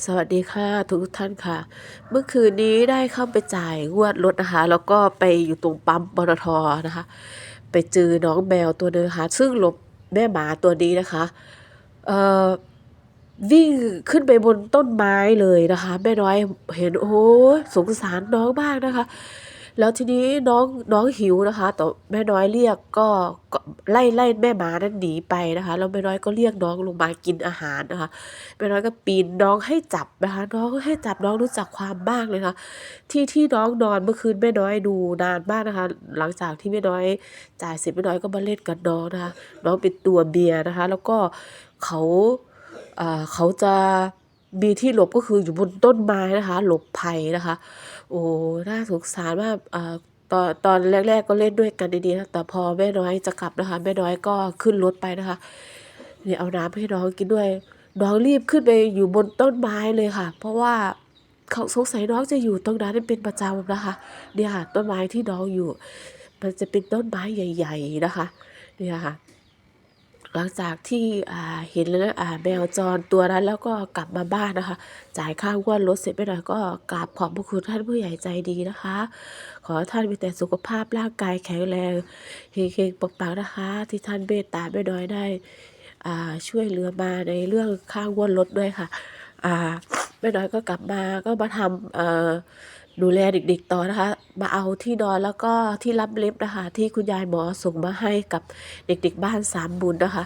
สวัสดีค่ะทุกท่านค่ะ เมื่อคืนนี้ได้เข้าไปจ่ายงวดรถนะคะ แล้วก็ไปอยู่ตรงปั๊มปตทนะคะ ไปเจอน้องแมวตัวหนึงนะคะซึ่งหลบแม่หมาตัวนี้นะคะเอ่อวิ่งขึ้นไปบนต้นไม้เลยนะคะ แม่น้อยเห็นโอ้สงสารน้องมากนะคะ แล้วทีนี้น้องน้องหิวนะคะแต่แม่น้อยเรียกก็ไล่ไล่แม่หมานั้นหนีไปนะคะ แล้วแม่น้อยก็เรียกน้องลงมากินอาหารนะคะ แม่น้อยก็ปีนน้องให้จับนะคะ น้องให้จับน้องรู้จักความมากเลยนะที่ที่น้องนอนเมื่อคืนแม่น้อยดูนานมากนะคะ หลังจากที่แม่น้อยจ่ายเสร็จแม่น้อยก็มาเล่นกับน้องนะคะ น้องเป็นตัวเมียนะคะ แล้วก็เขาเขาจะ มีที่หลบก็คืออยู่บนต้นไม้นะคะ หลบภัยนะคะ โอ้น่าสงสารมากอ่าตอนตอนแรก ๆ ก็เล่นด้วยกันดีๆนะแต่พอแม่น้อยจะกลับนะคะแม่น้อยก็ขึ้นรถไปนะคะเนี่ยเอาน้ำให้น้องกินด้วยน้องรีบขึ้นไปอยู่บนต้นไม้เลยค่ะ เพราะว่าเขาสงสัยน้องจะอยู่ตรงนั้นเป็นประจำนะคะ เนี่ยค่ะต้นไม้ที่น้องอยู่ มันจะเป็นต้นไม้ใหญ่ ๆนะคะ เนี่ยค่ะ หลังจากที่เห็นแล้วอ่าแมวจรตัวนั้นแล้วก็กลับมาบ้านนะคะ จ่ายค่างวดรถเสร็จไปหน่อยก็กราบขอบพระคุณท่านผู้ใหญ่ใจดีนะคะ ขอท่านมีแต่สุขภาพร่างกายแข็งแรงเฮงๆปังๆนะคะ ที่ท่านเมตตาแม่น้อยได้ช่วยเหลือมาในเรื่องค่างวดรถด้วยค่ะแม่น้อยก็กลับมาก็มาทำ ดูแลเด็กๆต่อนะคะ มาเอาที่นอนแล้วก็ที่รับเล็บนะคะ ที่คุณยายหมอส่งมาให้กับเด็กๆบ้านสามบุญนะคะ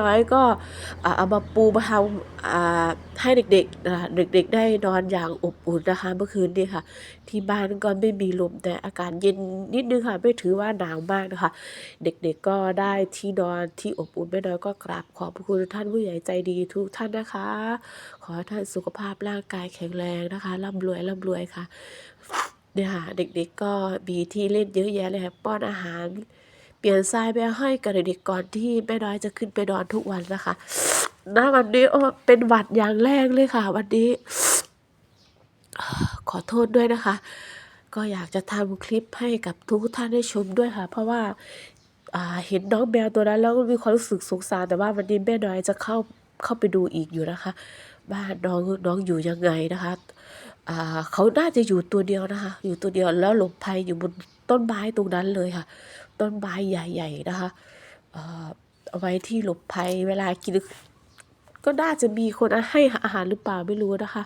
น้อยก็เอามาปูมาทำให้เด็กๆนะเด็ก ๆ ได้นอนอย่างอบอุ่นนะคะเมื่อคืนนี้ค่ะ ที่บ้านก็ไม่มีลมแต่อากาศเย็นนิดนึงค่ะ ไม่ถือว่าหนาวมากนะคะ เด็กๆก็ได้ที่นอนที่อบอุ่นแม่น้อยก็กราบขอบพระคุณท่านผู้ใหญ่ใจดีทุกท่านนะคะ ขอให้ท่านสุขภาพร่างกายแข็งแรงนะคะร่ำรวยร่ำรวยค่ะเนี่ยค่ะเด็กๆก็มีที่เล่นเยอะแยะเลยค่ะป้อนอาหาร เปลี่ยนทรายไปให้กับเด็กๆก่อนที่แม่น้อยจะขึ้นไปนอนทุกวันนะคะณวันนี้โอ้เป็นหวัดอย่างแรกเลยค่ะ วันนี้ ขอโทษด้วยนะคะ ก็อยากจะทำคลิปให้กับทุกท่านได้ชมด้วยค่ะ เพราะว่าาเห็นน้องแมวตัวนั้นแล้วก็มีความรู้สึกสงสารแต่ว่าวันนี้แม่น้อยจะเข้าเข้าไปดูอีกอยู่นะคะบ้านน้องน้องอยู่ยังไงนะคะอ่าเขาน่าจะอยู่ตัวเดียวนะคะ อยู่ตัวเดียวแล้วหลบภัยอยู่บนต้นไม้ตรงนั้นเลยค่ะ ต้นไม้ใหญ่ ๆ นะคะเอาไว้ที่หลบภัยเวลากินก็น่าจะมีคนให้อาหารหรือเปล่าไม่รู้นะคะ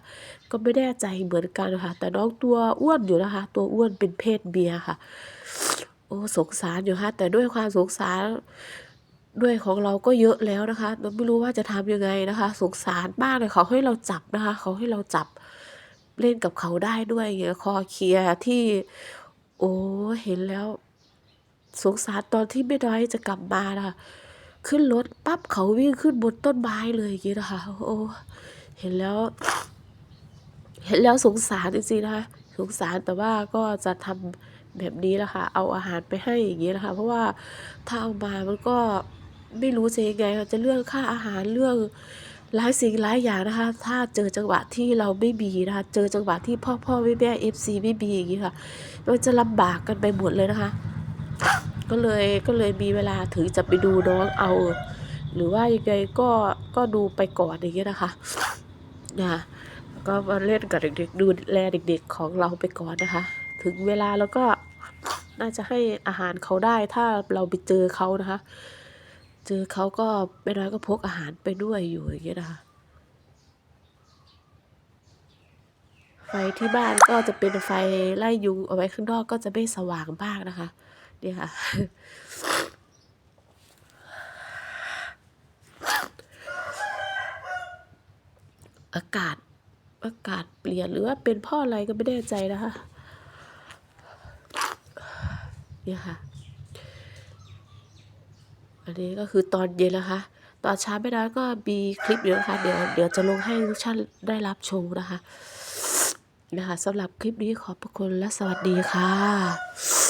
ก็ไม่แน่ใจเหมือนกันค่ะแต่น้องตัวอ้วนอยู่นะคะ ตัวอ้วนเป็นเพศเมียค่ะ โอ้สงสารอยู่ค่ะแต่ด้วยความสงสารด้วยของเราก็เยอะแล้วนะคะเราไม่รู้ว่าจะทำยังไงนะคะ สงสารมากเลยเขาให้เราจับนะคะ เขาให้เราจับเล่นกับเขาได้ด้วยเงี้ยคอเคลียที่ โอ้เห็นแล้ว สงสารตอนที่แม่น้อยจะกลับมานะคะขึ้นรถปั๊บเขาวิ่งขึ้นบนต้นไม้เลยอย่างนี้นะคะโอ้เห็นแล้ว เห็นแล้วสงสารจริงๆนะคะสงสารแต่ว่าก็จะทำแบบนี้แหละค่ะ เอาอาหารไปให้อย่างนี้นะคะ เพราะว่าถ้าเอามามันก็ไม่รู้จะยังไงจะเรื่องค่าอาหารเรื่องหลายสิ่งหลายอย่างนะคะ ถ้าเจอจังหวะที่เราไม่มีนะคะ เจอจังหวะที่พ่อพ่อแม่แม่เอฟซีไม่มีอย่างนี้ค่ะ มันจะลำบากกันไปหมดเลยนะคะ ก็เลยก็เลยมีเวลาถึงจะไปดูน้องเอา หรือว่ายังไงก็ก็ดูไปก่อนอย่างเงี้ยนะคะนะก็มาเล่นกับเด็กๆดูแลเด็ก ๆของเราไปก่อนนะคะ ถึงเวลาแล้วก็น่าจะให้อาหารเขาได้ถ้าเราไปเจอเขานะคะ เจอเขาก็ไม่น้อยก็พกอาหารไปด้วยอยู่อย่างเงี้ยนะคะไฟที่บ้านก็จะเป็นไฟไล่ยุงเอาไว้ข้างนอกก็จะไม่สว่างมากนะคะ นี่ยค่ะอากาศอากาศเปลี่ยนหรือว่าเป็นพ่ออะไรก็ไม่แน่ใจนะคะเนี่ยค่ะ อันนี้ก็คือตอนเย็นนะคะ ตอนเช้าไม่ได้ก็มีคลิปอยู่นะคะ เดี๋ยวเดี๋ยวจะลงให้ทุกท่านได้รับชมนะคะ นะคะสำหรับคลิปนี้ขอบพระคุณและสวัสดีค่ะ